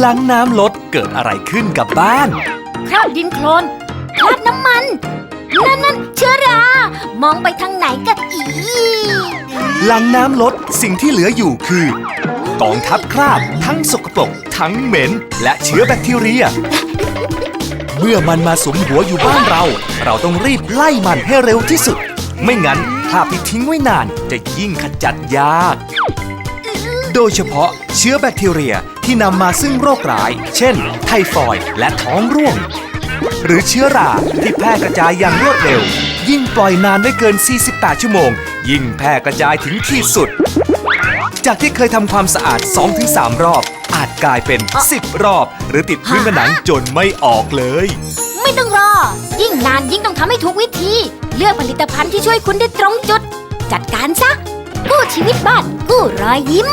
หลังน้ำลดเกิดอะไรขึ้นกับบ้าน คราบดินโคลนคราบน้ำมัน นั่นนั่นเชื้อรา มองไปทางไหนก็อีหลังน้ำลดสิ่งที่เหลืออยู่คือกองทัพคราบทั้งสกปรกทั้งเหม็น และเชื้อแบคทีเรีย เมื่อมันมาสมหัวอยู่บ้านเรา เราต้องรีบไล่มันให้เร็วที่สุด ไม่งั้นคราบที่ทิ้งไว้นานจะยิ่งขจัดยากโดยเฉพาะเชื้อแบคทีเรียที่นำมาซึ่งโรคร้าย เช่น ไทฟอยด์และท้องร่วง หรือเชื้อราที่แพร่กระจายอย่างรวดเร็ว ยิ่งปล่อยนานไม่เกิน 48 ชั่วโมง ยิ่งแพร่กระจายถึงที่สุด จากที่เคยทำความสะอาด 2-3 รอบ อาจกลายเป็น 10 รอบ หรือติดพื้นผนังจนไม่ออกเลย ไม่ต้องรอ ยิ่งนานยิ่งต้องทำให้ถูกวิธี เลือกผลิตภัณฑ์ที่ช่วยคุณได้ตรงจุด จัดการซะกู้ชีวิตบ้านกู้รอยยิ้ม